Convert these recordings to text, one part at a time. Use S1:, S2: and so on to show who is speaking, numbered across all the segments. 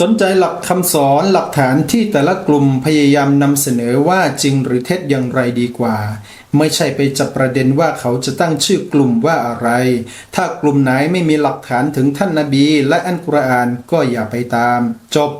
S1: สนใจหลักคำสอนหลักฐานที่แต่ละกลุ่มพยายามนำเสนอว่าจริงหรือเท็จอย่างไรดีกว่า ไม่ใช่ไปจับประเด็นว่าเขาจะตั้งชื่อกลุ่มว่าอะไร ถ้ากลุ่มไหนไม่มีหลักฐานถึงท่านนาบี และอันกุรอานก็อย่าไปตาม จบ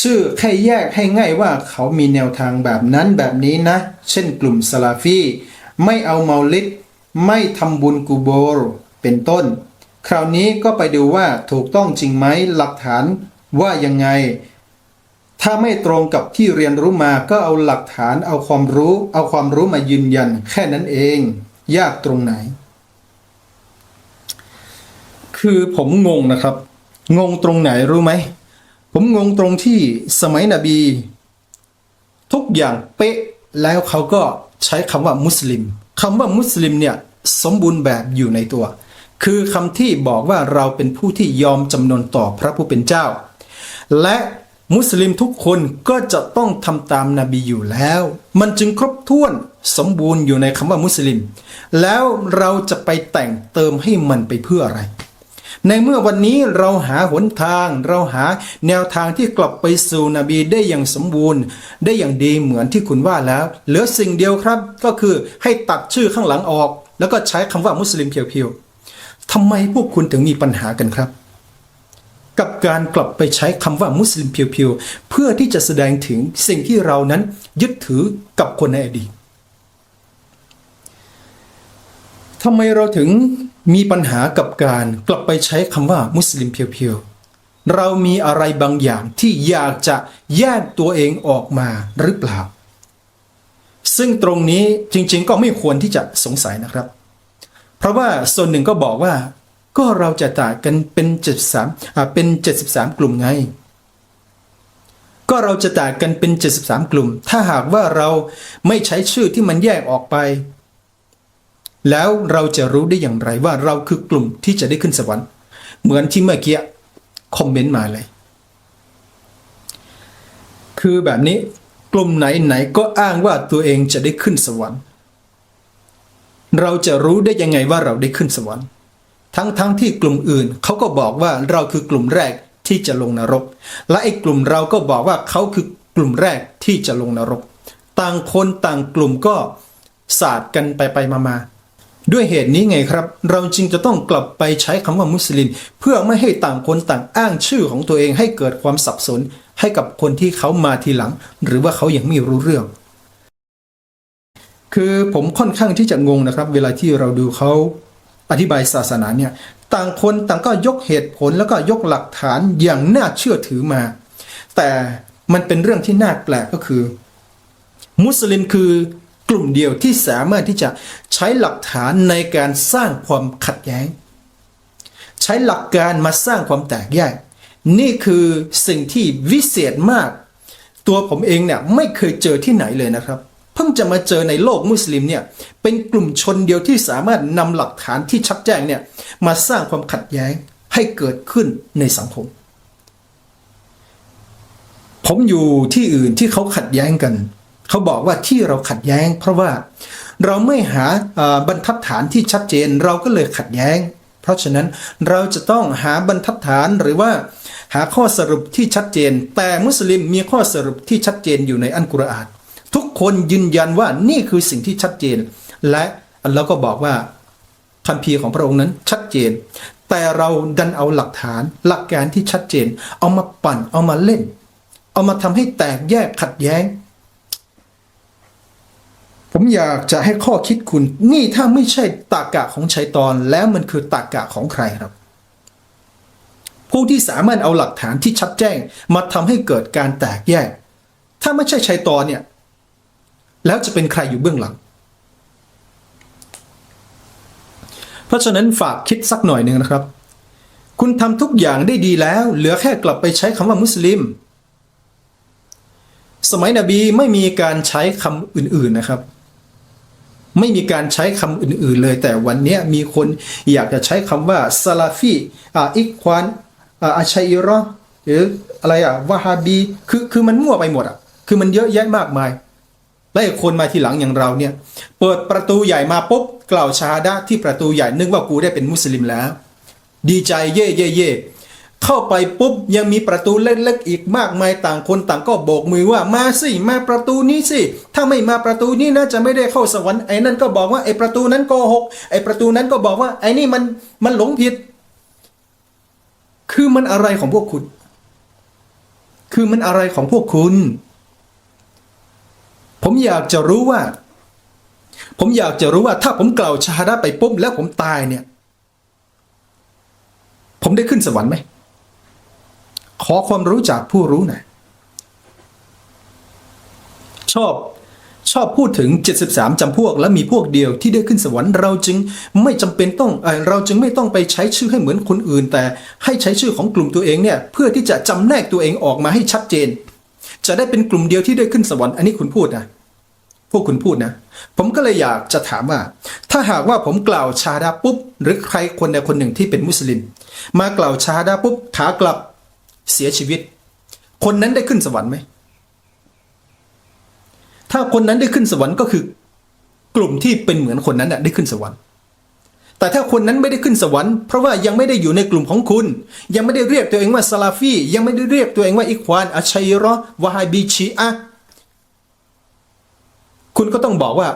S1: ชื่อแค่แยกให้ง่ายว่าเขามีแนวทางแบบนั้นแบบนี้นะ เช่นกลุ่มสลาฟีไม่เอาเมาลิดไม่ทำบุญกูโบรเป็นต้น คราวนี้ก็ไปดูว่าถูกต้องจริงไหมหลักฐาน ว่ายังไง ถ้าไม่ตรงกับที่เรียนรู้มาก็เอาหลักฐานเอาความรู้ เอาความรู้มายืนยัน แค่นั้นเอง ยากตรงไหน คือผมงงนะครับ งงตรงไหนรู้ไหม ผมงงตรงที่สมัยนบี ทุกอย่างเป๊ะแล้วเขาก็ใช้คำว่ามุสลิมคำว่ามุสลิมเนี่ยสมบูรณ์แบบอยู่ในตัว คือคำที่บอกว่าเราเป็นผู้ที่ยอมจำนนต่อพระผู้เป็นเจ้า และมุสลิมทุกคนก็จะต้องทำตามนาบีอยู่แล้ว มันจึงครบถ้วนสมบูรณ์อยู่ในคำว่ามุสลิม แล้วเราจะไปแต่งเติมให้มันไปเพื่ออะไร ในเมื่อวันนี้เราหาหนทาง เราหาแนวทางที่กลับไปสู่นบีได้อย่างสมบูรณ์ ได้อย่างดีเหมือนที่คุณว่าแล้ว เหลือสิ่งเดียวครับ ก็คือให้ตัดชื่อข้างหลังออก แล้วก็ใช้คำว่ามุสลิมเพียวๆทำไมพวกคุณถึงมีปัญหากันครับ กับการกลับไปใช้คำว่ามุสลิมเพียวๆ เพื่อที่จะแสดงถึงสิ่งที่เรานั้นยึดถือกับคนในอดีตทำไมเราถึงมีปัญหากับการกลับไปใช้คำว่ามุสลิมเพียวๆ เรามีอะไรบางอย่างที่อยากจะแยกตัวเองออกมาหรือเปล่า ซึ่งตรงนี้จริงๆก็ไม่ควรที่จะสงสัยนะครับ เพราะว่าส่วนหนึ่งก็บอกว่า ก็เราจะต่างกันเป็น73อ่าเป็น 73 กลุ่มไง ก็เราจะต่างกันเป็น 73 กลุ่ม ถ้าหากว่าเราไม่ใช้ชื่อที่มันแยกออกไป แล้วเราจะรู้ได้อย่างไรว่าเราคือกลุ่มที่จะได้ขึ้นสวรรค์เหมือนที่เมื่อกี้คอมเมนต์มาเลย คือแบบนี้กลุ่มไหนไหนก็อ้างว่าตัวเองจะได้ขึ้นสวรรค์ เราจะรู้ได้ยังไงว่าเราได้ขึ้นสวรรค์ ทั้งทั้งที่กลุ่มอื่นเขาก็บอกว่าเราคือกลุ่มแรกที่จะลงนรก และไอ้กลุ่มเราก็บอกว่าเขาคือกลุ่มแรกที่จะลงนรก ต่างคนต่างกลุ่มก็ศาสตร์กันไปไปมามาด้วยเหตุนี้ไงครับ เราจึงจะต้องกลับไปใช้คำว่ามุสลิม เพื่อไม่ให้ต่างคนต่างอ้างชื่อของตัวเองให้เกิดความสับสน ให้กับคนที่เขามาทีหลัง หรือว่าเขายังไม่รู้เรื่อง คือผมค่อนข้างที่จะงงนะครับ เวลาที่เราดูเขา อธิบายศาสนาเนี่ยต่างคนต่างก็ยกเหตุผลแล้วก็ยกหลักฐานอย่างน่าเชื่อถือมา แต่มันเป็นเรื่องที่น่าแปลกก็คือ มุสลิมคือกลุ่มเดียวที่สามารถที่จะใช้หลักฐานในการสร้างความขัดแย้ง ใช้หลักการมาสร้างความแตกแยก นี่คือสิ่งที่วิเศษมาก ตัวผมเองเนี่ยไม่เคยเจอที่ไหนเลยนะครับ เพิ่งจะมาเจอในโลกมุสลิมเนี่ยเป็นกลุ่มชนเดียวที่สามารถนำหลักฐานที่ชัดแจ้งเนี่ยมาสร้างความขัดแย้งให้เกิดขึ้นในสังคม ผมอยู่ที่อื่นที่เขาขัดแย้งกัน เขาบอกว่าที่เราขัดแย้ง เพราะว่าเราไม่หาบรรทัดฐานที่ชัดเจนเราก็เลยขัดแย้ง เพราะฉะนั้นเราจะต้องหาบรรทัดฐานหรือว่าหาข้อสรุปที่ชัดเจน แต่มุสลิมมีข้อสรุปที่ชัดเจนอยู่ในอันกุรอาน ทุกคนยืนยันว่านี่คือสิ่งที่ชัดเจน และอัลลอฮ์ก็บอกว่าคัมภีร์ของพระองค์นั้นชัดเจน แต่เราดันเอาหลักฐานหลักการที่ชัดเจน เอามาปั่นเอามาเล่น เอามาทำให้แตกแยกขัดแย้ง ผมอยากจะให้ข้อคิดคุณ นี่ถ้าไม่ใช่ตากะของชัยตอนแล้วมันคือตากะของใครครับผู้ที่สามารถเอาหลักฐานที่ชัดแจ้งมาทำให้เกิดการแตกแยก ถ้าไม่ใช่ชัยตอนเนี่ย แล้วจะเป็นใครอยู่เบื้องหลัง เพราะฉะนั้นฝากคิดสักหน่อยหนึ่งนะครับ คุณทำทุกอย่างได้ดีแล้ว เหลือแค่กลับไปใช้คำว่ามุสลิม สมัยนบีไม่มีการใช้คำอื่นๆนะครับ ไม่มีการใช้คำอื่นๆเลย แต่วันนี้มีคนอยากจะใช้คำว่าซาลาฟีอ่าอิควานอาชัยรอหรืออะไรอะวะฮาบี คือคือมันมั่วไปหมดอะคือมันเยอะแยะมากมาย และคนมาทีหลังอย่างเราเนี่ยเปิดประตูใหญ่มาปุ๊บกล่าวชาฮาดะที่ประตูใหญ่นึกว่ากูได้เป็นมุสลิมแล้ว ดีใจเย่เย่เย่เข้าไปปุ๊บยังมีประตูเล็กๆอีกมากมายต่างคนต่างก็โบกมือว่ามาสิมาประตูนี้สิ ถ้าไม่มาประตูนี้น่าจะไม่ได้เข้าสวรรค์ไอ้นั่นก็บอกว่าไอ้ประตูนั้นโกหกไอ้ประตูนั้นก็บอกว่าไอ้นี่มันมันหลงผิด คือมันอะไรของพวกคุณ คือมันอะไรของพวกคุณ ผมอยากจะรู้ว่า ผมอยากจะรู้ว่าถ้าผมกล่าวชาฮาดะห์ไปปุ๊บแล้วผมตายเนี่ย ผมได้ขึ้นสวรรค์ไหม ขอความรู้จากผู้รู้หน่อยชอบชอบพูดถึง 73จำพวก และมีพวกเดียวที่ได้ขึ้นสวรรค์เราจึงไม่จำเป็นต้องเอเราจึงไม่ต้องไปใช้ชื่อให้เหมือนคนอื่น แต่ให้ใช้ชื่อของกลุ่มตัวเองเนี่ยเพื่อที่จะจำแนกตัวเองออกมาให้ชัดเจน จะได้เป็นกลุ่มเดียวที่ได้ขึ้นสวรรค์อันนี้คุณพูดนะ วกคุณพูดนะ ผมก็เลยอยากจะถามว่า ถ้าหากว่าผมกล่าวชาดาปุ๊บ หรือใครคนใดคนหนึ่งที่เป็นมุสลิม มากล่าวชาดาปุ๊บขากลับเสียชีวิต คนนั้นได้ขึ้นสวรรค์ไหมถ้าคนนั้นได้ขึ้นสวรรค์ก็คือกลุ่มที่เป็นเหมือนคนนั้นน่ะได้ขึ้นสวรรค์ แต่ถ้าคนนั้นไม่ได้ขึ้นสวรรค์ เพราะว่ายังไม่ได้อยู่ในกลุ่มของคุณ ยังไม่ได้เรียกตัวเองว่าซาลาฟียังไม่ได้เรียกตัวเองว่าอิควานอัชัยรอวะฮาบีชีอะ คุณก็ต้องบอกว่า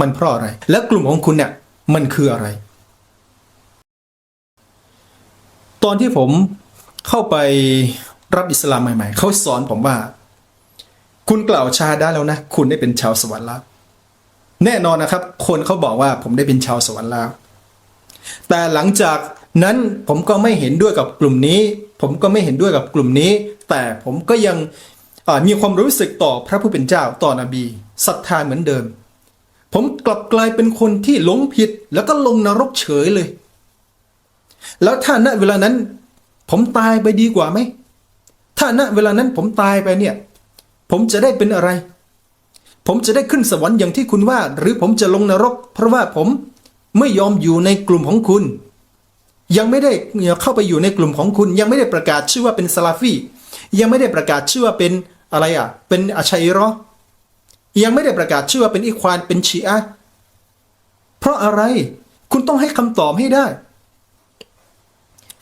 S1: มันเพราะอะไร และกลุ่มของคุณเนี่ยมันคืออะไร ตอนที่ผมเข้าไปรับอิสลามใหม่ ๆ เขาสอนผมว่า คุณกล่าวชาได้แล้วนะ คุณได้เป็นชาวสวรรค์แล้วแน่นอนนะครับ คนเขาบอกว่าผมได้เป็นชาวสวรรค์แล้วแต่หลังจากนั้นผมก็ไม่เห็นด้วยกับกลุ่มนี้ ผมก็ไม่เห็นด้วยกับกลุ่มนี้ แต่ผมก็ยังมีความรู้สึกต่อพระผู้เป็นเจ้าต่อนบี ศรัทธาเหมือนเดิม ผมกลับกลายเป็นคนที่หลงผิดแล้วก็ลงนรกเฉยเลย แล้วถ้าณเวลานั้น ผมตายไปดีกว่าไหม ถ้าณเวลานั้นผมตายไปเนี่ย ผมจะได้เป็นอะไร ผมจะได้ขึ้นสวรรค์อย่างที่คุณว่า หรือผมจะลงนรก เพราะว่าผมไม่ยอมอยู่ในกลุ่มของคุณ ยังไม่ได้เข้าไปอยู่ในกลุ่มของคุณ ยังไม่ได้ประกาศชื่อว่าเป็นซาลาฟียังไม่ได้ประกาศชื่อว่าเป็นอะไรอะ เป็นอาชัยรอ ยังไม่ได้ประกาศชื่อว่าเป็นอิควานเป็นชีอะเพราะอะไรคุณต้องให้คำตอบให้ได้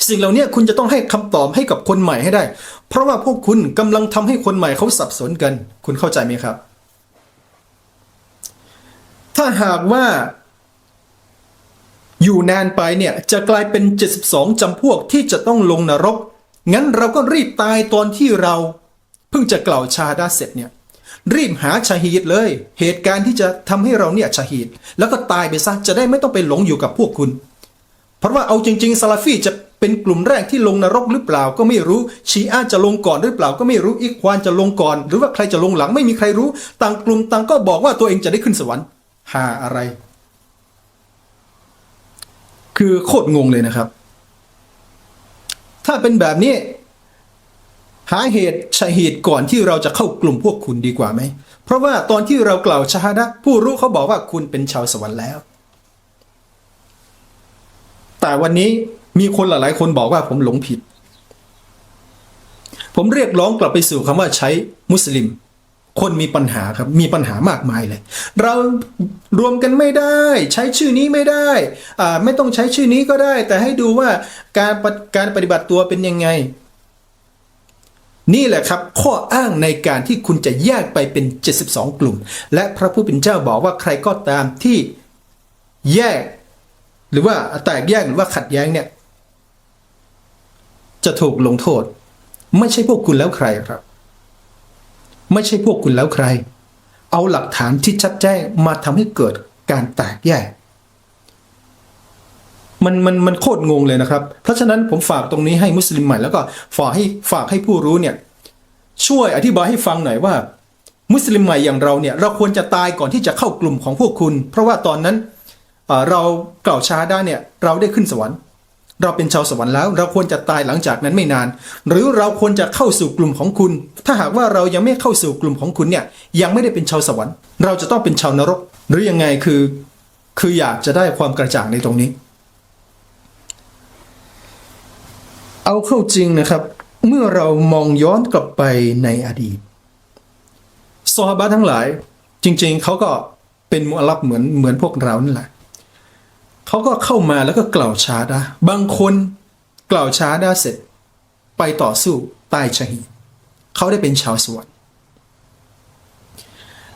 S1: สิ่งเหล่านี้คุณจะต้องให้คำตอบให้กับคนใหม่ให้ได้ เพราะว่าพวกคุณกำลังทำให้คนใหม่เขาสับสนกัน คุณเข้าใจไหมครับ ถ้าหากว่าอยู่นานไปเนี่ยจะกลายเป็น 72จำพวกที่จะต้องลงนรก งั้นเราก็รีบตายตอนที่เรา เพิ่งจะกล่าวชาดาเสร็จเนี่ย รีบหาชาฮีดเลย เหตุการณ์ที่จะทำให้เราเนี่ยชาฮีดแล้วก็ตายไปซะจะได้ไม่ต้องไปหลงอยู่กับพวกคุณ เพราะว่าเอาจริง ๆ ซาลาฟีจะเป็นกลุ่มแรกที่ลงนรกหรือเปล่าก็ไม่รู้ ชีอะห์จะลงก่อนหรือเปล่าก็ไม่รู้อิควานจะลงก่อน หรือว่าใครจะลงหลังไม่มีใครรู้ ต่างกลุ่มต่างก็บอกว่าตัวเองจะได้ขึ้นสวรรค์ หาอะไร คือโคตรงงเลยนะครับ ถ้าเป็นแบบนี้ หาเหตุชาเหตุก่อนที่เราจะเข้ากลุ่มพวกคุณดีกว่าไหม เพราะว่าตอนที่เรากล่าวชาดะผู้รู้เขาบอกว่าคุณเป็นชาวสวรรค์แล้ว แต่วันนี้มีคนหลายๆ คนบอกว่าผมหลงผิด ผมเรียกร้องกลับไปสู่คำว่าใช้มุสลิม คนมีปัญหาครับ มีปัญหามากมายเลย เรารวมกันไม่ได้ ใช้ชื่อนี้ไม่ได้อ่าไม่ต้องใช้ชื่อนี้ก็ได้ แต่ให้ดูว่าการการปฏิบัติตัวเป็นยังไง นี่แหละครับ ข้ออ้างในการที่คุณจะแยกไปเป็น 72 กลุ่ม และพระผู้เป็นเจ้าบอกว่าใครก็ตามที่แยก หรือว่าแตกแยกหรือว่าขัดแย้งเนี่ย จะถูกลงโทษ ไม่ใช่พวกคุณแล้วใครครับ ไม่ใช่พวกคุณแล้วใคร เอาหลักฐานที่ชัดแจ้งมาทำให้เกิดการแตกแยก มันมันมันโคตรงงเลยนะครับ เพราะฉะนั้นผมฝากตรงนี้ให้มุสลิมใหม่แล้วก็ฝากให้ฝากให้ผู้รู้เนี่ยช่วยอธิบายให้ฟังหน่อยว่า มุสลิมใหม่อย่างเราเนี่ยเราควรจะตายก่อนที่จะเข้ากลุ่มของพวกคุณ เพราะว่าตอนนั้นเรากล่าวชาได้เนี่ยเราได้ขึ้นสวรรค์ เราเป็นชาวสวรรค์แล้ว เราควรจะตายหลังจากนั้นไม่นาน หรือเราควรจะเข้าสู่กลุ่มของคุณ ถ้าหากว่าเรายังไม่เข้าสู่กลุ่มของคุณเนี่ยยังไม่ได้เป็นชาวสวรรค์ เราจะต้องเป็นชาวนรก หรือยังไงคือ คืออยากจะได้ความกระจ่างในตรงนี้ เอาเข้าจริงนะครับ เมื่อเรามองย้อนกลับไปในอดีตซอฮาบะทั้งหลาย จริง ๆเขาก็เป็นมุอลับเหมือนเหมือนพวกเรานั่นแหละเขาก็เข้ามาแล้วก็กล่าวชาดะห์บางคนกล่าวชาดะห์เสร็จ ไปต่อสู้ใต้ชะฮีดเขาได้เป็นชาวสวรรค์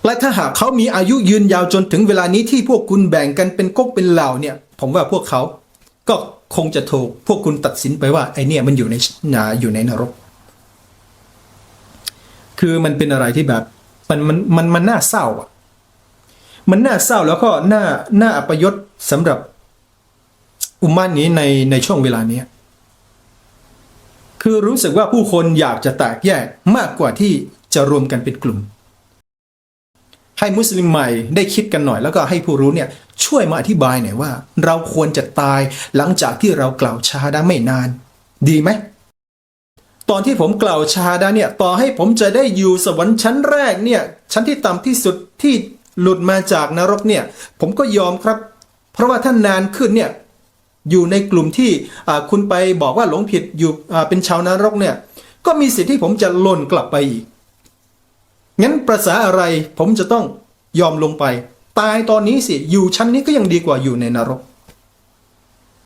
S1: และถ้าหากเขามีอายุยืนยาวจนถึงเวลานี้ที่พวกคุณแบ่งกันเป็นก๊กเป็นเหล่าเนี่ย ผมว่าพวกเขาก็ คงจะถูกพวกคุณตัดสินไปว่าไอเนี่ยมันอยู่ในอยู่ในนรก คือมันเป็นอะไรที่แบบมันมันมันมันน่าเศร้าอะ มันน่าเศร้าแล้วก็น่าน่าอัปยศสำหรับอุมมานี้ในในช่วงเวลานี้คือรู้สึกว่าผู้คนอยากจะแตกแยกมากกว่าที่จะรวมกันเป็นกลุ่ม ให้มุสลิมใหม่ได้คิดกันหน่อย แล้วก็ให้ผู้รู้เนี่ยช่วยมาอธิบายหน่อยว่า เราควรจะตายหลังจากที่เรากล่าวชาดาไม่นาน ดีไหมตอนที่ผมกล่าวชาดาเนี่ยต่อให้ผมจะได้อยู่สวรรค์ชั้นแรกเนี่ยชั้นที่ต่ำที่สุดที่หลุดมาจากนรกเนี่ยผมก็ยอมครับ เพราะว่าถ้านนานขึ้นเนี่ยอยู่ในกลุ่มที่คุณไปบอกว่าหลงผิดอยู่เป็นชาวนรกเนี่ยก็มีสิทธิ์ที่ผมจะหล่นกลับไปอีก งั้นประษาอะไรผมจะต้องยอมลงไป ตายตอนนี้สิอยู่ชั้นนี้ก็ยังดีกว่าอยู่ในนรก